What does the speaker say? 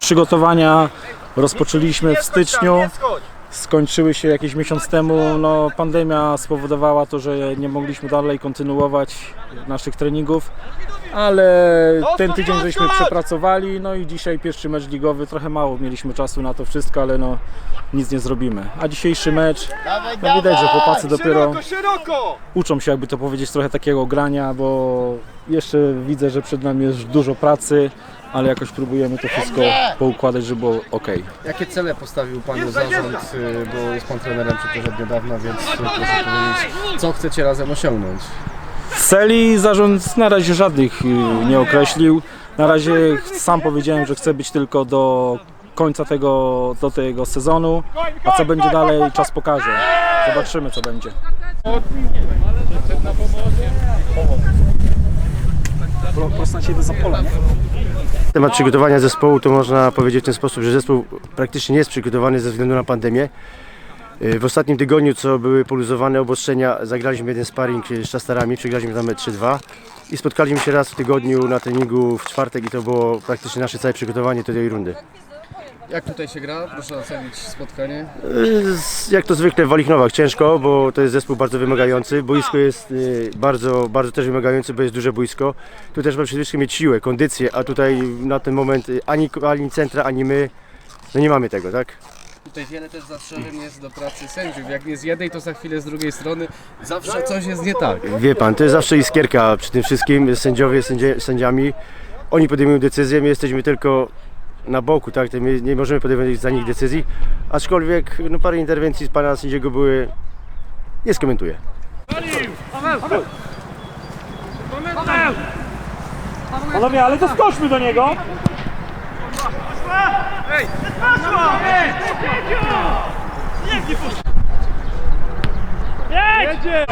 Przygotowania rozpoczęliśmy w styczniu. Skończyły się jakiś miesiąc temu. No, pandemia spowodowała to, że nie mogliśmy dalej kontynuować naszych treningów, ale ten tydzień żeśmy przepracowali. No i dzisiaj pierwszy mecz ligowy. Trochę mało mieliśmy czasu na to wszystko, ale no nic nie zrobimy. A dzisiejszy mecz, no widać, że chłopacy dopiero szeroko! uczą się, jakby to powiedzieć, trochę takiego grania, bo jeszcze widzę, że przed nami jest dużo pracy, ale jakoś próbujemy to wszystko poukładać, żeby było ok. Jakie cele postawił Panu zarząd, y, bo jest Pan trenerem przecież od niedawna, więc y, proszę powiedzieć, co chcecie razem osiągnąć? Celi zarząd na razie żadnych y, nie określił. Na razie sam powiedziałem, że chcę być tylko do końca tego, do tego sezonu, a co będzie dalej czas pokaże. Zobaczymy co będzie. Temat przygotowania zespołu to można powiedzieć w ten sposób, że zespół praktycznie nie jest przygotowany ze względu na pandemię. Yy, W ostatnim tygodniu, co były poluzowane obostrzenia, zagraliśmy jeden sparring z Czastarami, przegraliśmy tam 3-2 i spotkaliśmy się raz w tygodniu na treningu w czwartek i to było praktycznie nasze całe przygotowanie do tej rundy. Jak tutaj się gra? Proszę ocenić spotkanie. Z- Jak to zwykle w Walichnowach ciężko, bo to jest zespół bardzo wymagający. Boisko jest yy, bardzo, bardzo też wymagające, bo jest duże boisko. Tu też trzeba przede wszystkim mieć siłę, kondycję, a tutaj na ten moment ani, ani centra, ani my no nie mamy tego, tak? Tutaj wiele też zastrzeżeń jest do pracy sędziów. Jak nie z jednej, to za chwilę z drugiej strony. Zawsze coś jest nie tak. Wie pan, to jest zawsze iskierka przy tym wszystkim, sędziowie, sędzie, sędziami. Oni podejmują decyzje, my jesteśmy tylko na boku, tak? My nie możemy podejmować za nich decyzji. Aczkolwiek no, parę interwencji z pana sędziego były, nie skomentuję. Panowie, ale to skoczmy do niego! Jedzie!